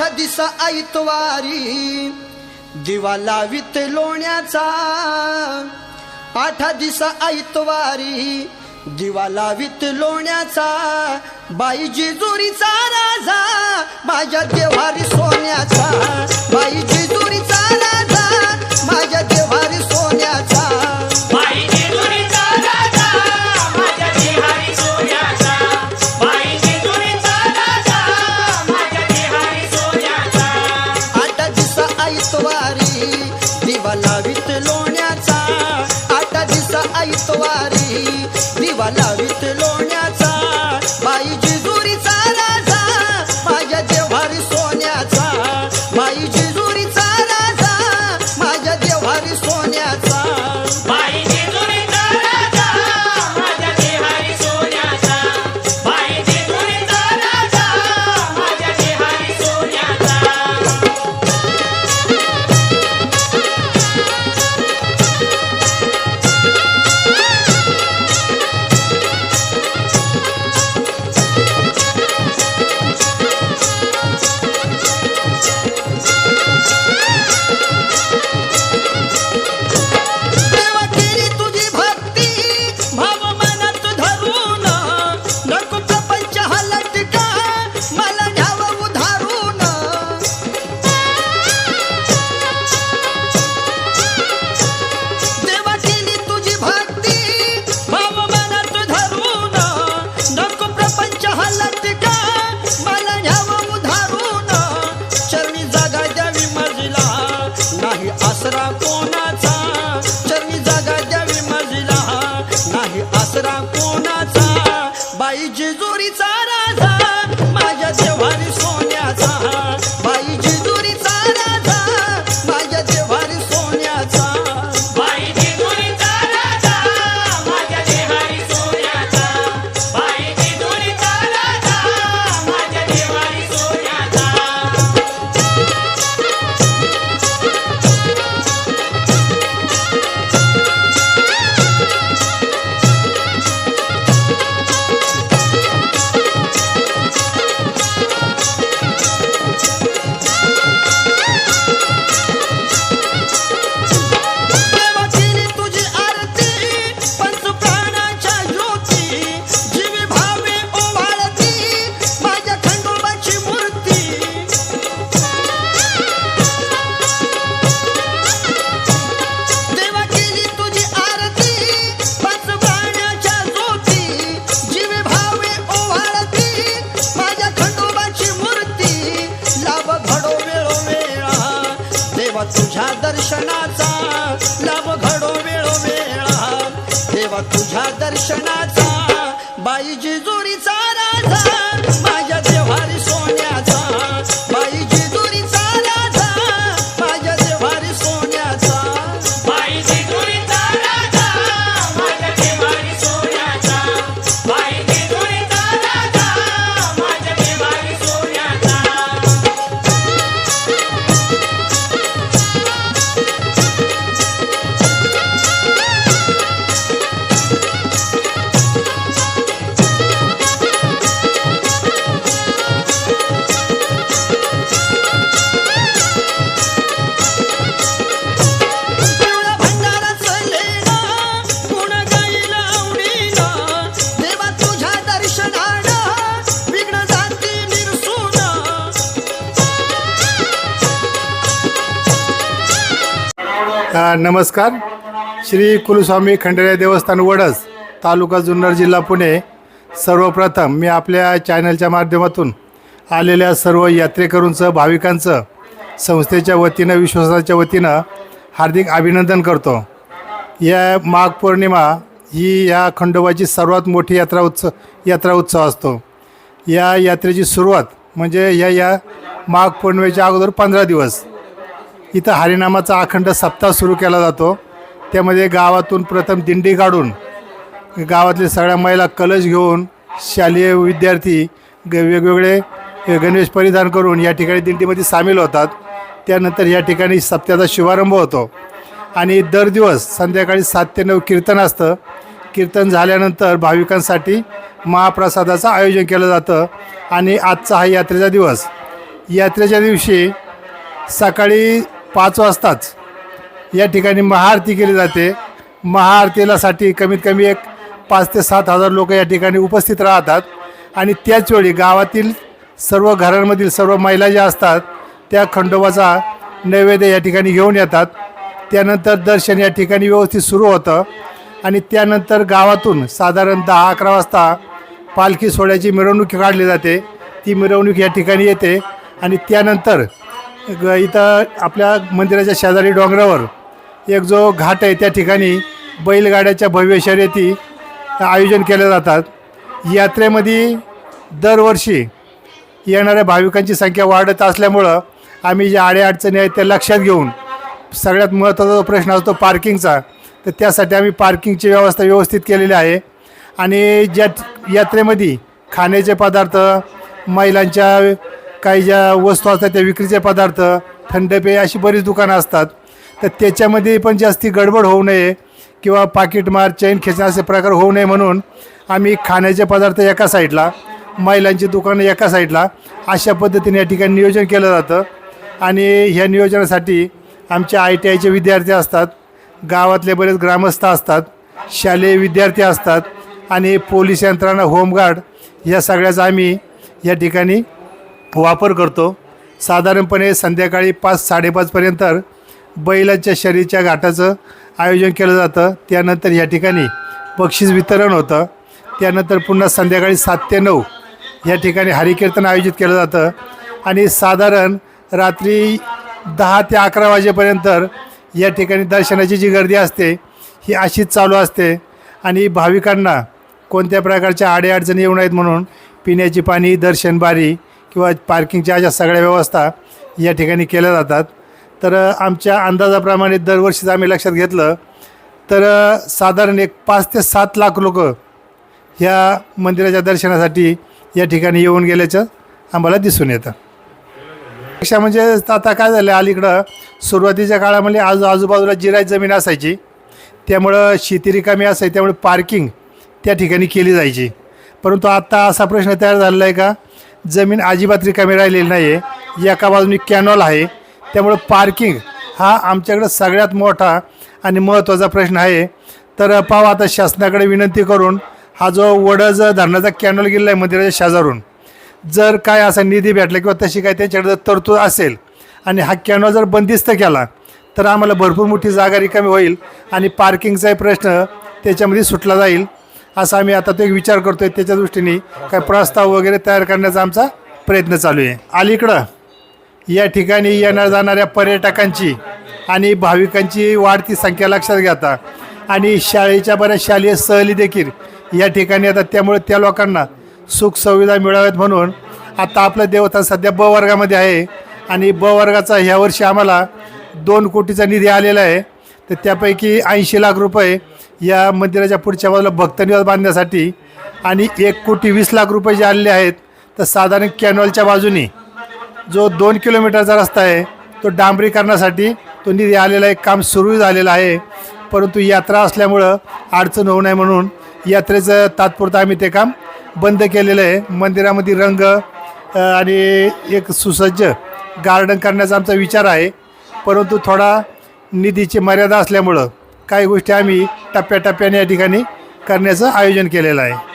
आठ दिस ऐतवारी दिवा लावित लोण्याचा. आठ दिस ऐतवारी दिवा लावित लोण्याचा. बाई जेजुरीचा राजा. माझ्या देवारी सोन्याचा. बाई जेजुरीचा दर्शनाचा. बाई जिजुरीचा नमस्कार. श्री कुलस्वामी खंडेराय देवस्थान वडस तालुका जुन्नर जिल्हा पुणे. सर्वप्रथम मी आपल्या चॅनलच्या माध्यमातून आलेल्या सर्व यात्रेकरूंचं भाविकांचं संस्थेच्या वतीनं विश्वासाच्या वतीनं हार्दिक अभिनंदन करतो. या माघ पौर्णिमा ही या खंडोबाची सर्वात मोठी यात्रा उत्सव यात्रा उत्सव असतो. या यात्रेची सुरुवात म्हणजे या या माघ पौर्णिमेच्या अगोदर पंधरा दिवस. इथं हरिनामाचा अखंड सप्ताह सुरू केला जातो. त्यामध्ये गावातून प्रथम दिंडी काढून गावातले सगळ्या महिला कलश घेऊन शालेय विद्यार्थी ग वेगवेगळे गणवेश परिधान करून या ठिकाणी दिंडीमध्ये सामील होतात. त्यानंतर या ठिकाणी सप्त्याचा शुभारंभ होतो. आणि दर दिवस संध्याकाळी सात ते नऊ कीर्तन असतं. कीर्तन झाल्यानंतर भाविकांसाठी महाप्रसादाचं आयोजन केलं जातं. आणि आजचा हा यात्रेचा दिवस. यात्रेच्या दिवशी सकाळी पाच वाजताच या ठिकाणी महाआरती केली जाते. महाआरतीलासाठी कमीत कमी एक पाच ते सात हजार लोक या ठिकाणी उपस्थित राहतात. आणि त्याचवेळी गावातील सर्व घरांमधील सर्व महिला ज्या असतात त्या खंडोबाचा नैवेद्य या ठिकाणी घेऊन येतात. त्यानंतर दर्शन या ठिकाणी व्यवस्थित सुरू होतं. आणि त्यानंतर गावातून साधारण दहा अकरा वाजता पालखी सोहळ्याची मिरवणूक काढली जाते. ती मिरवणूक या ठिकाणी येते. आणि त्यानंतर ग- इथं आपल्या मंदिराच्या शेजारी डोंगरावर एक जो घाट आहे त्या ठिकाणी बैलगाड्याच्या भव्य शर्यती आयोजन केले जातात. यात्रेमध्ये दरवर्षी येणाऱ्या भाविकांची संख्या वाढत असल्यामुळं आम्ही ज्या अडीअडचणी आहेत त्या लक्षात घेऊन सगळ्यात महत्त्वाचा जो प्रश्न असतो पार्किंगचा तर त्यासाठी आम्ही पार्किंगची व्यवस्था व्यवस्थित केलेली आहे. आणि ज्या यात्रेमध्ये खाण्याचे पदार्थ महिलांच्या काही ज्या वस्तू असतात त्या विक्रीचे पदार्थ थंड पेय अशी बरीच दुकानं असतात. तर त्याच्यामध्ये पण जास्ती गडबड होऊ नये किंवा पाकिटमार चैन खेचणं असे प्रकार होऊ नये म्हणून आम्ही खाण्याचे पदार्थ एका साईडला महिलांची दुकानं एका साईडला अशा पद्धतीने या ठिकाणी नियोजन केलं जातं. आणि ह्या नियोजनासाठी आमचे आय टी आयचे विद्यार्थी असतात गावातले बरेच ग्रामस्थ असतात शालेय विद्यार्थी असतात आणि पोलीस यंत्रणा होमगार्ड या सगळ्याचा आम्ही या ठिकाणी वापर करतो. साधारणपणे संध्याकाळी पाच साडेपाचपर्यंत बैलाच्या शरीरच्या घाटाचं आयोजन केलं जातं. त्यानंतर या ठिकाणी बक्षीस वितरण होतं. त्यानंतर पुन्हा संध्याकाळी सात ते नऊ या ठिकाणी हरिकीर्तन आयोजित केलं जातं. आणि साधारण रात्री दहा ते अकरा वाजेपर्यंत या ठिकाणी दर्शनाची जी गर्दी असते ही अशीच चालू असते. आणि भाविकांना कोणत्या प्रकारच्या आडेअडचणी येऊ नयेत म्हणून पिण्याची पाणी दर्शन बारी किंवा पार्किंगच्या अशा सगळ्या व्यवस्था या ठिकाणी केल्या जातात. तर आमच्या अंदाजाप्रमाणे दरवर्षीच आम्ही लक्षात घेतलं तर साधारण एक पाच ते सात लाख लोक ह्या मंदिराच्या दर्शनासाठी या ठिकाणी येऊन गेल्याचं आम्हाला दिसून येतं. पेक्षा म्हणजे आता काय झालं अलीकडं सुरुवातीच्या काळामध्ये आजू आजूबाजूला जिराय जमीन असायची. त्यामुळं शेती रिकामी असायची त्यामुळे पार्किंग त्या ठिकाणी केली जायची. परंतु आत्ता असा प्रश्न तयार झालेला आहे का? जमीन अजिबात रिकामी राहिलेली नाही आहे एका बाजूनी कॅनॉल आहे. त्यामुळं पार्किंग हा आमच्याकडं सगळ्यात मोठा आणि महत्त्वाचा प्रश्न आहे. तर पाहू आता शासनाकडे विनंती करून हा जो वडज धरणाचा कॅनॉल गेलेला आहे मंदिराच्या शेजारून जर काय असा निधी भेटला किंवा तशी काय त्यांच्याकडे जर तरतूद असेल आणि हा कॅनॉल जर बंदिस्त केला तर आम्हाला भरपूर मोठी जागा रिकामी होईल आणि पार्किंगचाही प्रश्न त्याच्यामध्ये सुटला जाईल. असा आम्ही आता तो एक विचार करतो आहे त्याच्या दृष्टीने. काय प्रस्ताव वगैरे तयार करण्याचा आमचा प्रयत्न चालू आहे. अलीकडं या ठिकाणी येणार जाणाऱ्या पर्यटकांची आणि भाविकांची वाढती संख्या लक्षात घेता. आणि शाळेच्या बऱ्याच शालेय सहली देखील या ठिकाणी येतात. त्यामुळे त्या लोकांना सुख सुविधा मिळाव्यात म्हणून आता आपलं देवस्थान सध्या ब वर्गामध्ये आहे. आणि ब वर्गाचा ह्या वर्षी आम्हाला दोन कोटीचा निधी आलेला आहे. तर त्यापैकी ऐंशी लाख रुपये या मंदिराच्या पुढच्या बाजूला भक्तनिवास बांधण्यासाठी आणि एक कोटी वीस लाख रुपये जे आलेले आहेत तर साधारण कॅनॉलच्या बाजूने जो दोन किलोमीटरचा रस्ता आहे तो डांबरीकरणासाठी तो निधी आलेला आहे काम सुरू झालेलं आहे. परंतु यात्रा असल्यामुळं अडचण होऊ नये म्हणून यात्रेचं तात्पुरतं आम्ही ते काम बंद केलेलं आहे. मंदिरामध्ये रंग आणि एक सुसज्ज गार्डन करण्याचा आमचा विचार आहे. परंतु थोडा निधीची मर्यादा असल्यामुळं काही गोष्टी आम्ही टप्प्याटप्प्याने या ठिकाणी करण्याचं आयोजन केलेलं आहे.